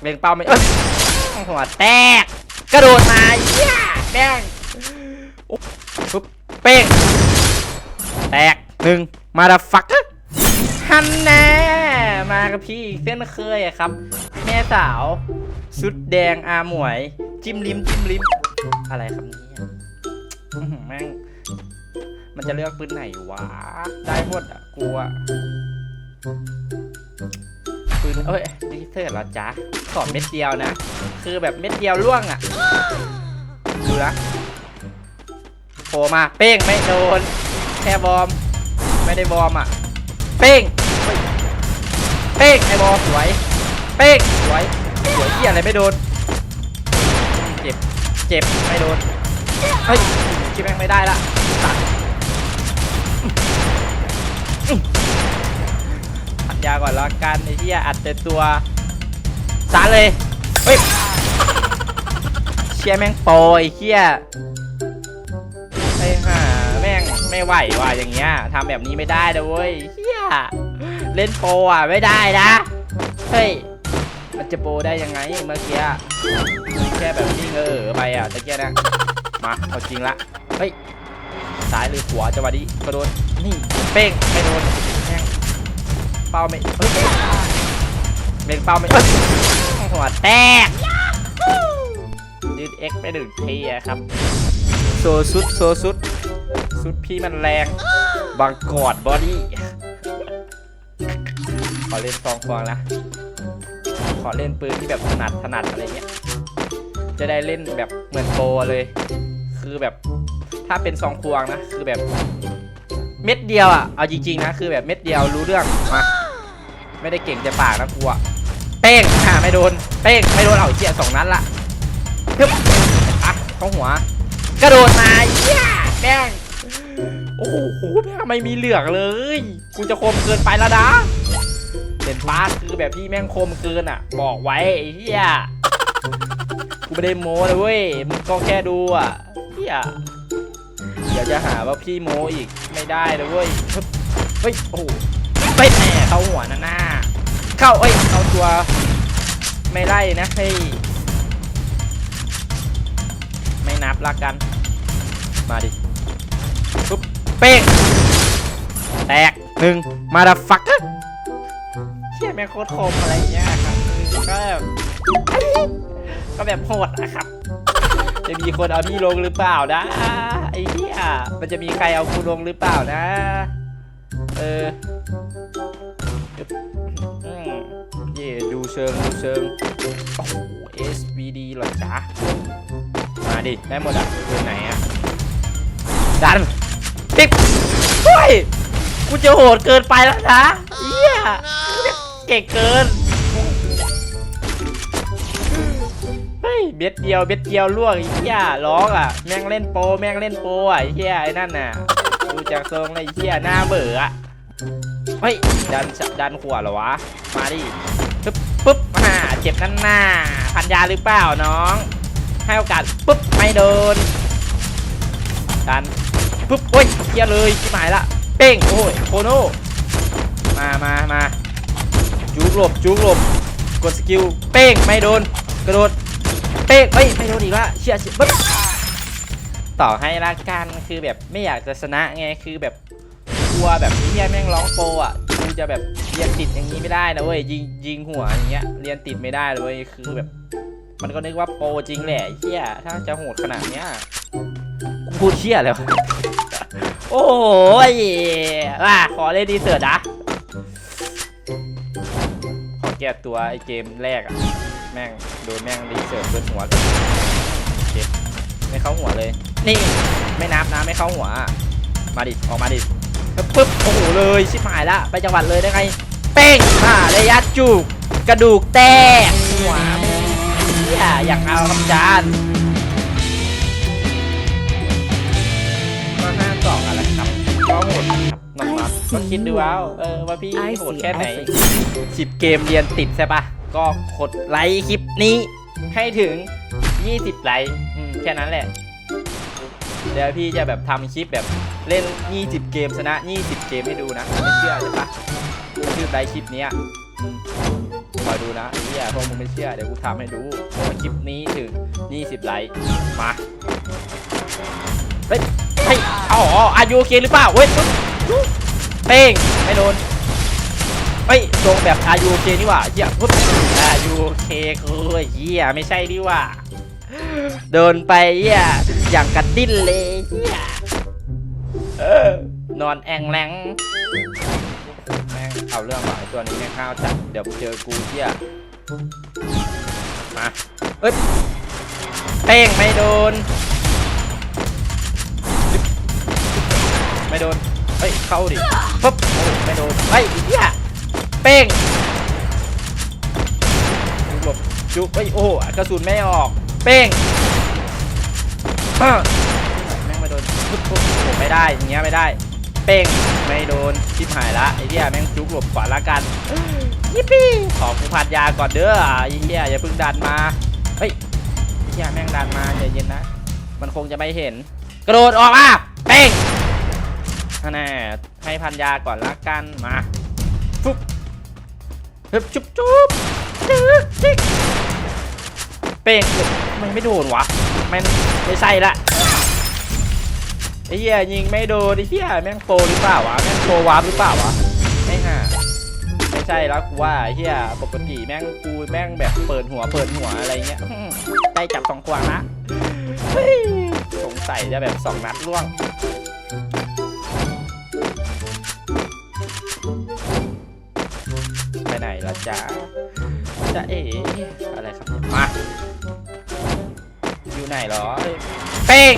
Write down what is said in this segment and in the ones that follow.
เบ่งเป้าไม่เอ้ยหัวแตก กระโดดมาเหี้แป้งปุ๊บเป้งแตกหนึ่งมาดาฟักฮันแน่มากับพี่เส้นเคยอะครับ แม่สาว สุดแดงอาหมวย จิ้มลิ้มจิ้มลิ้มอะไรครับเนี่ยแม่งมันจะเลือกปืนไหนวะ ได้หมดอะกูอะ ปืนเอ้ยดีเซอร์เหรอจ๊ะขอเม็ดเดียวนะ คือแบบเม็ดเดียวล่วงอะ ดูนะโผล่มา เป้งไม่โดน แค่บอม ไม่ได้บอมอะ เป้งเฮ้ยเป้งไอ้บอมสวย เป้งสวย สวยที่อะไรไม่โดน เจ็บ เจ็บ ไม่โดน เฮ้ยคิดแม่งไม่ได้ละตัด ยาก่อนล้วกันไอ้ที่อัดแต่ตัวสาเลยเฮ้ยเชี่ยแม่งโปรไอ้เหี้ยไอ้ห่าแม่งไม่ไหวว่ะอย่างเงี้ยทำแบบนี้ไม่ได้นะเว้ยเหี้ยเล่นโปรอะไม่ได้นะเฮ้ยมันจะโปรได้ยังไงเมื่อกี้แค่แบบนี้เงอไปอะตะเกียนะมาเอาจริงละเฮ้ยซ้ายหรือขวาจังหวะนี้กระโดดนี่เป้งไม่โดน เป้าไม่เฮ้ยเมงเป้าไม่หัวแตกยืดเอ็กไปหนึ่งทีครับโซซุดโซซุดซุดพี่มันแรงบางกอดบอดี้ขอเล่นซองฟองนะขอเล่นปืนที่แบบถนัดถนัดอะไรเงี้ยจะได้เล่นแบบเหมือนโปรเลย คือแบบถ้าเป็นซองควงนะ คือแบบ เม็ดเดียวอะ เอาจริงๆนะ คือแบบเม็ดเดียวรู้เรื่อง มา ไม่ได้เก่งแต่ปากนะกูอะเป้งอ่าไม่โดน เป้งไม่โดนเอาเจียสองนัดละฮึบอะข้าหัว กระโดดมาเยี่ยแป้งโอ้โหแม่งทำไมมีเหลืองเลย กูจะคมเกินไปแล้วนะเห็นป้าคือแบบพี่แม่งคมเกินอะ บอกไว้ไอ้เหี้ยกูไม่ได้โม้เลยเว้ยมึงก็แค่ดูอะเฮีย ดี๋ยวจะหาว่าพี่โมอีกไม่ได้เลยเว้ยเฮ้ยโอ้โหไปแหน่เข้าหัวนะหน้า เข้าเอ้ยเข้าตัวไม่ไล่นะเฮ้ยไม่นับละกัน มาดิปุ๊บเป้งแตกหนึ่งมาดาฟักเชี่ยแม่โคตรคมอะไรเงี้ยครับก็แบบก็แบบโหดนะครับ จะมีคนเอาพี่ลงหรือเปล่านะ มันจะมีใครเอากูลงหรือเปล่านะ เอออืมเย่ดูเชิงดูเชิงโอ้โห SVD เหรอจ๊ะ มาดิ ได้หมดอะเป็นไหนอะ ดันปิ๊บเฮ้ย กูจะโหดเกินไปแล้วนะเหี้ยเก่งเกิน เบ็ดเดียวเบ็ดเดียวล่วงไอ้เหี้ยร้องอะ แม่งเล่นโปรแม่งเล่นโปรอะไอ้เหี้ยไอ้นั่นน่ะดูจากทรงไอ้เหี้ยหน้าเบื่ออะเฮ้ยดันดันขวาเหรอวะมาดิปึ๊บปึ๊บอ่าเจ็บนั่นหน้าพันยาหรือเปล่าน้อง ให้โอกาสปึ๊บไม่โดนดันปึ๊บโอ้ยเหี้ยเลยชิบหายละเป้งโอ้ยโคโน่มามามาจุกหลบจุกหลบกดสกิลเป้งไม่โดนกระโดด เป๊กเอ้ยไม่โดนอีกละเชียร์เชียร์ปึ๊บต่อให้ละกันคือแบบไม่อยากจะชนะไงคือแบบกลัวแบบเฮียแม่งร้องโปอะกูจะแบบเรียนติดอย่างนี้ไม่ได้นะเว้ยยิงยิงหัวอย่างเงี้ยเรียนติดไม่ได้เลยเว้ยคือแบบ มันก็นึกว่าโปจริงแหละเฮียถ้าจะโหดขนาดเนี้ยกูพูดเชียเลยวโอ้ยว่ะขอเล่นดีเสิร์ตนะขอแก้ตัวไอเกมแรกอะ แม่งโดนแม่งรีเสิร์ฟเบิดหัวเลยเจ็บไม่เข้าหัวเลย นี่ไม่นับนะไม่เข้าหัว มาดิออกมาดิปึ๊บโอ้โหเลยชิบหายละไปจังหวัดเลยได้ไง เป้งมาระยะจุกกระดูกแตกหัวเฮียอยากเอาคำจานมาห้าสองอะไรครับก็โหดครับน้องมัดก็คิดดูเอาเออว่าพี่ I โหด see, แค่ไหน I see. สิบเกมเรียนติดใช่ปะ ก็กดไลค์คลิปนี้ให้ถึง 20 ไลค์แค่นั้นแหละ เดี๋ยวพี่จะแบบทำคลิปแบบเล่น 20 เกมชนะ 20 เกมให้ดูนะ ไม่เชื่อใช่ปะชื่อไลค์คลิปนี้คอยดูนะอ้เหี้ยพวกมึงไม่เชื่อ เดี๋ยวกูทำให้ดูคลิปนี้ถึง 20 ไลค์มาเฮ้ยเฮ้ยอ๋ออายุโอเคหรือเปล่าเว้ยเป้งไม่โดน เฮ้ยทรงแบบอายุโอเคนี่ว่าเหี้ยปุ๊บอายุโอเคกูเหี้ยไม่ใช่นี่ว่าโดนไปเหี้ยอย่างกระดิ้นเลยเหี้ยนอนแองแรงแม่งเอาเรื่องว่ะไอ้ตัวนี้แม่งข้าวจัดเดี๋ยวเจอกูเหี้ยมาเอ้ยเป้งไม่โดน ไม่โดนเฮ้ยเข้าดิปุ๊บโอ้ไม่โดนเฮ้ยเหี้ย ป้งจุกหลบจุกเฮ้ยโอ้โหกระสุนไม่ออก เป้งอ้าแม่งไม่โดนปุ๊บปุ๊บโอ้โหไม่ได้อย่างเงี้ยไม่ได้ เป้งไม่โดนชิบหายละไอ้เหี้ยแม่งจุกหลบก่อนละกันยิปปี้ขอกูพัดยาก่อนเด้อไอ้เหี้ยอย่าเพิ่งดันมาเฮ้ยไอ้เหี้ยแม่งดันมาใจเย็นนะ มันคงจะไม่เห็น กระโดดออกมาเป้งนั่นแน่ให้พันยาก่อนละกันมาฟุบ ฮึบจุ๊บจุ๊บจึ๊กจิ๊กเป้งมันไม่โดนวะมันไม่ใช่ละไอ้เหี้ยยิงไม่โดนไอ้เหี้ยแม่งโปรหรือเปล่าวะแม่งโปรวาร์ปหรือเปล่าวะไม่ห่าไม่ใช่แล้วกูว่าไอ้เหี้ยปกติแม่งกูแม่งแบบเปิดหัวเปิดหัวอะไรเงี้ยได้จับสองควางละสงสัยจะแบบสองนัดล่วง ละจ๊ะจ๊ะเอ๋อะไรครับมาอยู่ไหนหรอเป้ง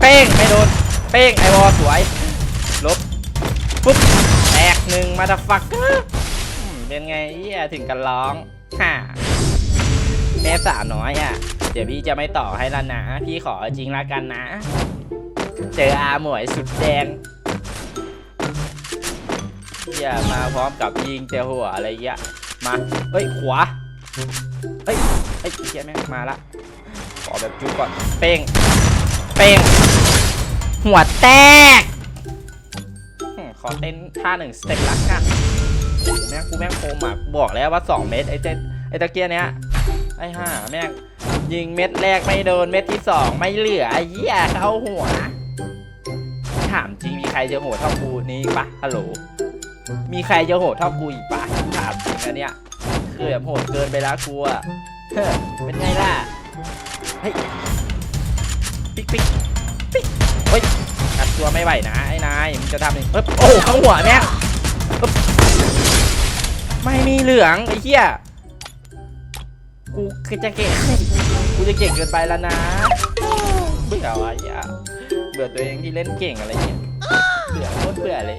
เป้งไม่โดนเป้งไอวอสวยลบปุ๊บแตกหนึ่งมาดฟักเกเป็นไงเหี้ยถึงกันร้องฮ่าแม่สาวน้อยอะ เดี๋ยวพี่จะไม่ต่อให้แล้วนะ พี่ขอจริงละกันนะ เจออาหมวยสุดแดง หี้ยมาพร้อมกับยิงเตะหัวอะไรเงี้ยมาเฮ้ยขวาเฮ้ยเฮ้ยเหี้ยแม่งมาละขอแบบจุกก่อนเป้งเป้งหัวแตกขอเต้นท่าหนึ่งสเต็ปละกันแม่งกูแม่งโคมอะบอกแล้วว่า 2 เม็ดไอ้เจ๊ไอ้ตะเกียเนี้ยไอ้ห่าแม่งยิงเม็ดแรกไม่โดนเม็ดที่สองไม่เหลือไอ้เหี้ยเข้าหัวถามจริงมีใครเจะโหดเท่ากูนี่ปะฮัลโหล มีใครจะโหดเท่ากูอีกปะถามจริงนะเนี่ยคือแบบโหดเกินไปแล้วกูอะเฮ้เป็นไงล่ะเฮ้ยปิ๊กปิ๊กปิ๊กเฮ้ยกัดตัวไม่ไหวนะไอ้นายมึงจะทำยังเอ๊บโอ้โหเข้าหัวแม่ปึ๊บไม่มีเหลืองไอ้เหี้ยกูจะเก่งกูจะเก่งเกินไปแล้วนะเบื่อวะไอ้เหี้ยเบื่อตัวเองที่เล่นเก่งอะไรเงี้ยเบื่อโคตรเบื่อเลย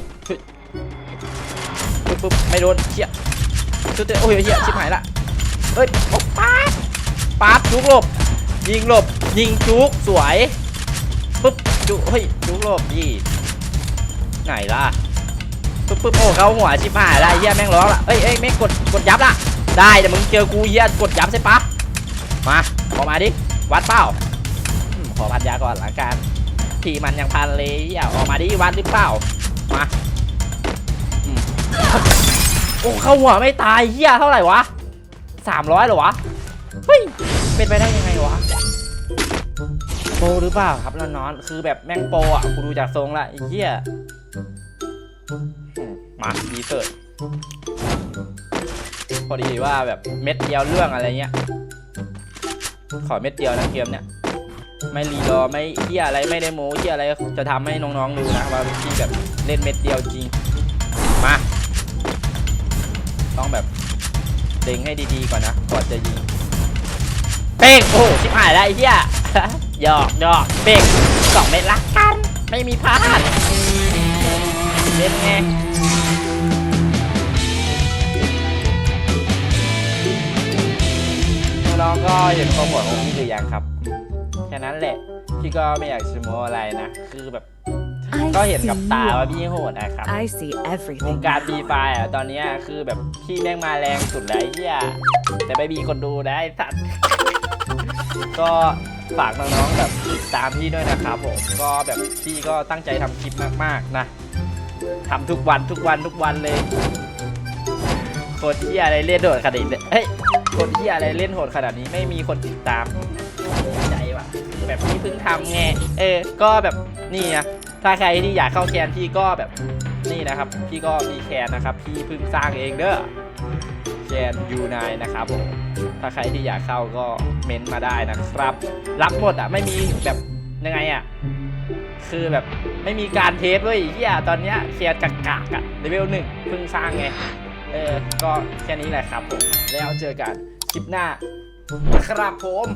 ดปุ๊บปุ๊บไม่โดนเชี่ยชุดเตะโอ้ยเชี่ยชิบหายละเฮ้ยโอ้ป๊าดป๊าดจุกหลบ ยิงหลบ ยิงจุกสวยปุ๊บจุเฮ้ยจุกหลบยี่ไหนล่ะปุ๊บปุ๊บโอ้เขาหัวชิบหายละเหี้ยแม่งร้องละเอ้ยเอ้ยแม่งกดกดยับละได้แต่มึงเจอกูเหี้ยกดยับใช่ปะมาออกมาดิวัดเปล่าขอพันยาก่อนละกันที่มันยังพันเลยอย่าออกมาดิวัดหรือเปล่า มาอืมโอ้เข้าหัวไม่ตายเฮียเท่าไหร่วะสามร้อยเหรอวะเฮ้ยเป็นไปได้ยังไงวะโปรหรือเปล่าครับแล้วนอนคือแบบแม่งโปรอะกูดูจากทรงละไอ้เฮียอืมมาดีเสิร์ชพอดีว่าแบบเม็ดเดียวเรื่องอะไรเงี้ย ขอเม็ดเดียวนะเกมเนี้ยไม่รีรอไม่เที่ยอะไรไม่ได้โม้เที่ยอะไรจะทำให้น้องๆดูนะว่าพี่แบบ เล่นเม็ดเดียวจริง มา ต้องแบบเล็งให้ดีๆก่อนนะก่อนจะยิง เป้งโอ้โหชิบหายแล้วไอ้เหี้ยหยอกหยอกเป้งสองเม็ดละกัน ไม่มีพลาดเล่นไงน้องๆก็เห็นความหวังของพี่หรือยังครับ แค่นั้นแหละ พี่ก็ไม่อยากชิโมอะไรนะ คือแบบ ก็ I เห็น see กับตา you. ว่าพี่โหดนะครับ I see วง everything. การฟรีไฟอะตอนเนี้ยคือแบบพี่แม่งมาแรงสุดแล้วไอ้เฮียแต่ไม่มีคนดูนะไอ้สัตว์ ก็ฝากน้องๆแบบติดตามพี่ด้วยนะครับผม ก็แบบพี่ก็ตั้งใจทำคลิปมากๆนะทำทุกวันทุกวันทุกวันเลยโคตรเฮียอะไรเล่นโหดขนาดนี้เฮ้ยโคตรเฮียอะไรเล่นโหดขนาดนี้ไม่มีคนติดตาม ใจว่ะ แบบพี่เพิ่งทำไง เออ ก็แบบนี่นะ ถ้าใครที่อยากเข้าแคนพี่ก็แบบนี่นะครับ พี่ก็มีแคนนะครับ พี่เพิ่งสร้างเองเด้อแคนยูไนนะครับผมถ้าใครที่อยากเข้าก็เม้นต์มาได้นะครับ รับหมดอะไม่มีแบบยังไงอะคือแบบไม่มีการเทสเว้ยเฮียตอนเนี้ยเคลียร์กากากอะเลเวลหนึ่งเพิ่งสร้างไง เออ ก็แค่นี้แหละครับผม แล้วเจอกันคลิปหน้า ครับผม